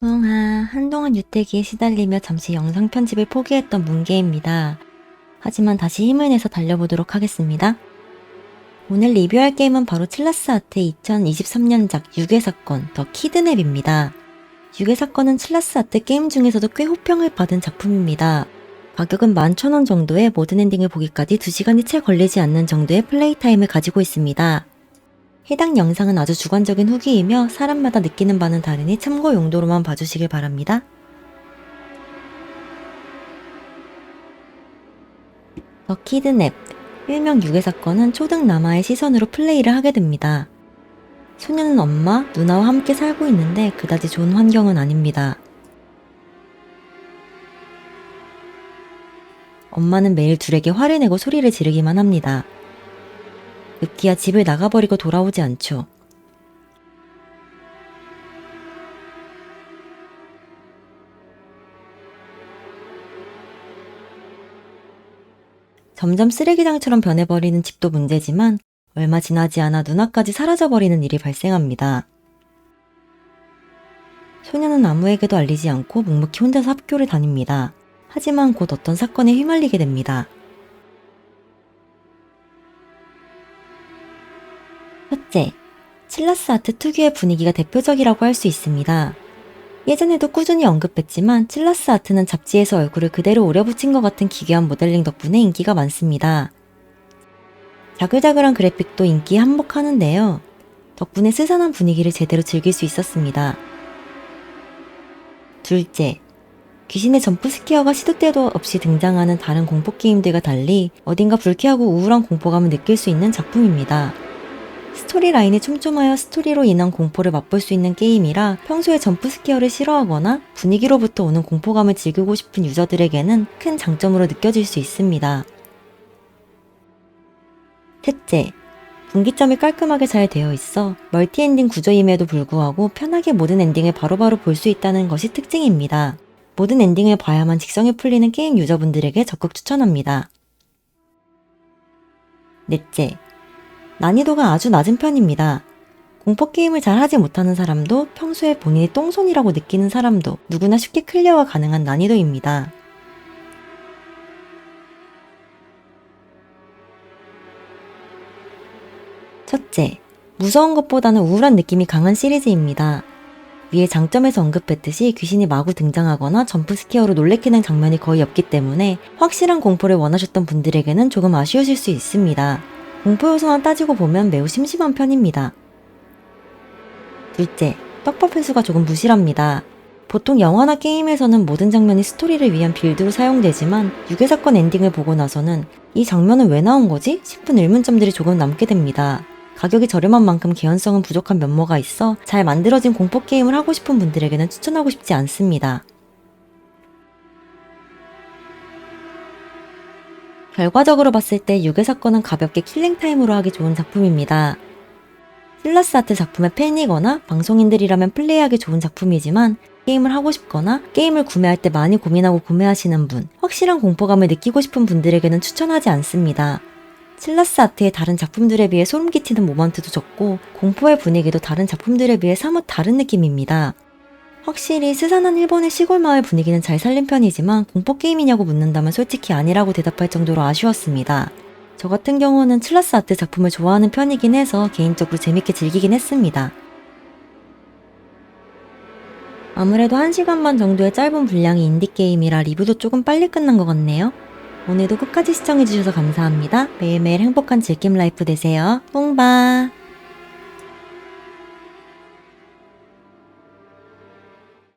우하, 한동안 유태기에 시달리며 잠시 영상 편집을 포기했던 문계입니다. 하지만 다시 힘을 내서 달려보도록 하겠습니다. 오늘 리뷰할 게임은 바로 칠라스 아트의 2023년작 유괴 사건 더 키드냅입니다. 유괴 사건은 칠라스 아트 게임 중에서도 꽤 호평을 받은 작품입니다. 가격은 11,000원 정도에 모든 엔딩을 보기까지 2시간이 채 걸리지 않는 정도의 플레이 타임을 가지고 있습니다. 해당 영상은 아주 주관적인 후기이며 사람마다 느끼는 바는 다르니 참고 용도로만 봐주시길 바랍니다. 더 키드냅, 일명 유괴 사건은 초등 남아의 시선으로 플레이를 하게 됩니다. 소녀는 엄마, 누나와 함께 살고 있는데 그다지 좋은 환경은 아닙니다. 엄마는 매일 둘에게 화를 내고 소리를 지르기만 합니다. 급기야 집을 나가버리고 돌아오지 않죠. 점점 쓰레기장처럼 변해버리는 집도 문제지만 얼마 지나지 않아 누나까지 사라져버리는 일이 발생합니다. 소녀는 아무에게도 알리지 않고 묵묵히 혼자서 학교를 다닙니다. 하지만 곧 어떤 사건에 휘말리게 됩니다. 첫째, 칠라스 아트 특유의 분위기가 대표적이라고 할 수 있습니다. 예전에도 꾸준히 언급했지만 칠라스 아트는 잡지에서 얼굴을 그대로 오려붙인 것 같은 기괴한 모델링 덕분에 인기가 많습니다. 자글자글한 그래픽도 인기에 한몫하는데요. 덕분에 스산한 분위기를 제대로 즐길 수 있었습니다. 둘째, 귀신의 점프 스퀘어가 시도 때도 없이 등장하는 다른 공포 게임들과 달리 어딘가 불쾌하고 우울한 공포감을 느낄 수 있는 작품입니다. 스토리 라인이 촘촘하여 스토리로 인한 공포를 맛볼 수 있는 게임이라 평소에 점프 스퀘어를 싫어하거나 분위기로부터 오는 공포감을 즐기고 싶은 유저들에게는 큰 장점으로 느껴질 수 있습니다. 셋째, 분기점이 깔끔하게 잘 되어 있어 멀티 엔딩 구조임에도 불구하고 편하게 모든 엔딩을 바로바로 볼 수 있다는 것이 특징입니다. 모든 엔딩을 봐야만 직성이 풀리는 게임 유저분들에게 적극 추천합니다. 넷째, 난이도가 아주 낮은 편입니다. 공포게임을 잘 하지 못하는 사람도 평소에 본인이 똥손이라고 느끼는 사람도 누구나 쉽게 클리어가 가능한 난이도입니다. 첫째, 무서운 것보다는 우울한 느낌이 강한 시리즈입니다. 위에 장점에서 언급했듯이 귀신이 마구 등장하거나 점프 스퀘어로 놀래키는 장면이 거의 없기 때문에 확실한 공포를 원하셨던 분들에게는 조금 아쉬우실 수 있습니다. 공포 요소만 따지고 보면 매우 심심한 편입니다. 둘째, 떡밥 횟수가 조금 부실합니다. 보통 영화나 게임에서는 모든 장면이 스토리를 위한 빌드로 사용되지만 유괴사건 엔딩을 보고 나서는 이 장면은 왜 나온 거지? 싶은 의문점들이 조금 남게 됩니다. 가격이 저렴한 만큼 개연성은 부족한 면모가 있어 잘 만들어진 공포 게임을 하고 싶은 분들에게는 추천하고 싶지 않습니다. 결과적으로 봤을 때 유괴 사건은 가볍게 킬링 타임으로 하기 좋은 작품입니다. 슬라스 아트 작품의 팬이거나 방송인들이라면 플레이하기 좋은 작품이지만 게임을 하고 싶거나 게임을 구매할 때 많이 고민하고 구매하시는 분, 확실한 공포감을 느끼고 싶은 분들에게는 추천하지 않습니다. 칠라스 아트의 다른 작품들에 비해 소름 끼치는 모먼트도 적고 공포의 분위기도 다른 작품들에 비해 사뭇 다른 느낌입니다. 확실히 스산한 일본의 시골 마을 분위기는 잘 살린 편이지만 공포 게임이냐고 묻는다면 솔직히 아니라고 대답할 정도로 아쉬웠습니다. 저 같은 경우는 칠라스 아트 작품을 좋아하는 편이긴 해서 개인적으로 재밌게 즐기긴 했습니다. 아무래도 1시간 반 정도의 짧은 분량의 인디게임이라 리뷰도 조금 빨리 끝난 것 같네요. 오늘도 끝까지 시청해주셔서 감사합니다. 매일매일 행복한 즐김 라이프 되세요. 뽕바!